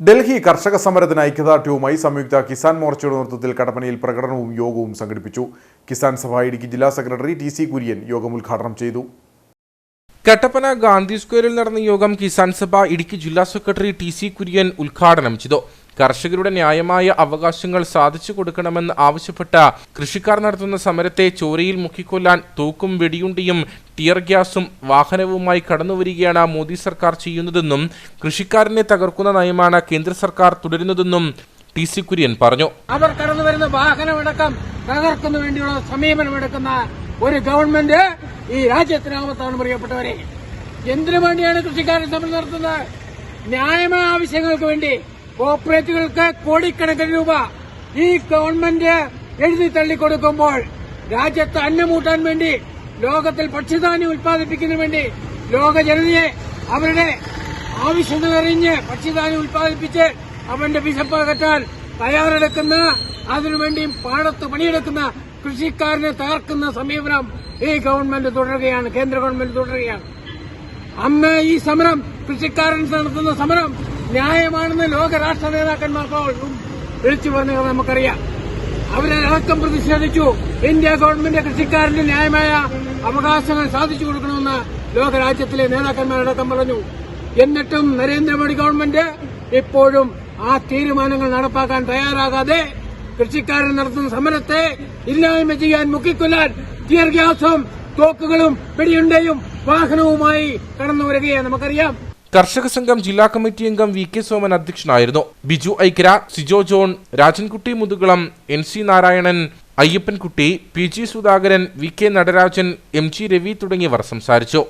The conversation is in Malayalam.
ഡൽഹി കർഷക സമരത്തിന് ഐക്യദാർഢ്യവുമായി സംയുക്ത കിസാൻ മോർച്ചയുടെ നേതൃത്വത്തിൽ കടപ്പനയിൽ പ്രകടനവും യോഗവും സംഘടിപ്പിച്ചു. കിസാൻ സഭ ഇടുക്കി ജില്ലാ സെക്രട്ടറി ടി സി കുര്യൻ യോഗം ഉദ്ഘാടനം ചെയ്തു. കട്ടപ്പന ഗാന്ധി സ്ക്വയറിൽ നടന്ന യോഗം കിസാൻ സഭ ഇടുക്കി ജില്ലാ സെക്രട്ടറി ടി സി കുര്യൻ ഉദ്ഘാടനം ചെയ്തു. കർഷകരുടെ ന്യായമായ അവകാശങ്ങൾ സാധിച്ചു കൊടുക്കണമെന്ന് ആവശ്യപ്പെട്ട കൃഷിക്കാർ നടത്തുന്ന സമരത്തെ ചോരയിൽ മുക്കിക്കൊല്ലാൻ തൂക്കും വെടിയുണ്ടിയും ടിയർ ഗ്യാസും വാഹനവുമായി കടന്നുവരികയാണ് മോദി സർക്കാർ ചെയ്യുന്നതെന്നും കൃഷിക്കാരനെ തകർക്കുന്ന നയമാണ് കേന്ദ്ര സർക്കാർ തുടരുന്നതെന്നും ടി സി കുര്യൻ പറഞ്ഞു. അവർ കടന്നു വരുന്ന വാഹനമടക്കം തകർക്കുന്ന വേണ്ടിയുള്ള സമീപനമെടുക്കുന്ന ഒരു ഗവൺമെന്റ് ഈ രാജ്യത്തിനാമത്താണ് പ്രിയപ്പെട്ടവരെ. എന്തിനു വേണ്ടിയാണ് കൃഷിക്കാരൻ സമരം നടത്തുന്നത്? ന്യായമായ ആവശ്യങ്ങൾക്ക് വേണ്ടി കോർപ്പറേറ്റുകൾക്ക് കോടിക്കണക്കിന് രൂപ ഈ ഗവൺമെന്റ് എഴുതി തള്ളിക്കൊടുക്കുമ്പോൾ രാജ്യത്ത് അന്നമൂട്ടാൻ വേണ്ടി ലോകത്തിൽ ഭക്ഷ്യധാന്യം ഉൽപ്പാദിപ്പിക്കുന്നതിന് വേണ്ടി ലോക ജനതയെ അവരുടെ ആവശ്യങ്ങൾ അറിഞ്ഞ് ഭക്ഷ്യധാന്യം ഉൽപ്പാദിപ്പിച്ച് അവന്റെ വിശപ്പ് അകറ്റാൻ തയ്യാറെടുക്കുന്ന അതിനുവേണ്ടിയും പാടത്ത് പണിയെടുക്കുന്ന കൃഷിക്കാരനെ തകർക്കുന്ന സമീപനം ഈ ഗവൺമെന്റ് തുടരുകയാണ് കേന്ദ്ര ഗവൺമെന്റ് തുടരുകയാണ്. അന്ന് ഈ സമരം കൃഷിക്കാരൻ നടത്തുന്ന സമരം ന്യായമാണെന്ന് ലോക രാഷ്ട്ര നേതാക്കന്മാർക്കും വിളിച്ചു പറഞ്ഞത് നമുക്കറിയാം. അവരടക്കം പ്രതിഷേധിച്ചു. ഇന്ത്യ ഗവൺമെന്റ് കൃഷിക്കാരന്റെ ന്യായമായ അവകാശങ്ങൾ സാധിച്ചു കൊടുക്കണമെന്ന് ലോകരാജ്യത്തിലെ നേതാക്കന്മാരടക്കം പറഞ്ഞു. എന്നിട്ടും നരേന്ദ്രമോദി ഗവൺമെന്റ് ഇപ്പോഴും ആ തീരുമാനങ്ങൾ നടപ്പാക്കാൻ തയ്യാറാകാതെ കൃഷിക്കാരൻ നടത്തുന്ന സമരത്തെ ഇല്ലായ്മ ചെയ്യാൻ മുക്കിക്കൊല്ലാൻ ടിയർ ഗ്യാസും തോക്കുകളും വെടിയുണ്ടയും വാഹനവുമായി കടന്നു നമുക്കറിയാം. കർഷക സംഘം ജില്ലാ കമ്മിറ്റി അംഗം വി കെ സോമൻ അധ്യക്ഷനായിരുന്നു. Biju Aikra Sijo John Rajankutty Muthukulam N C Narayanan Ayyappankutty P G Sudhakaran V K Natarajan M G Ravi തുടങ്ങിയവർ സംസാരിച്ചു.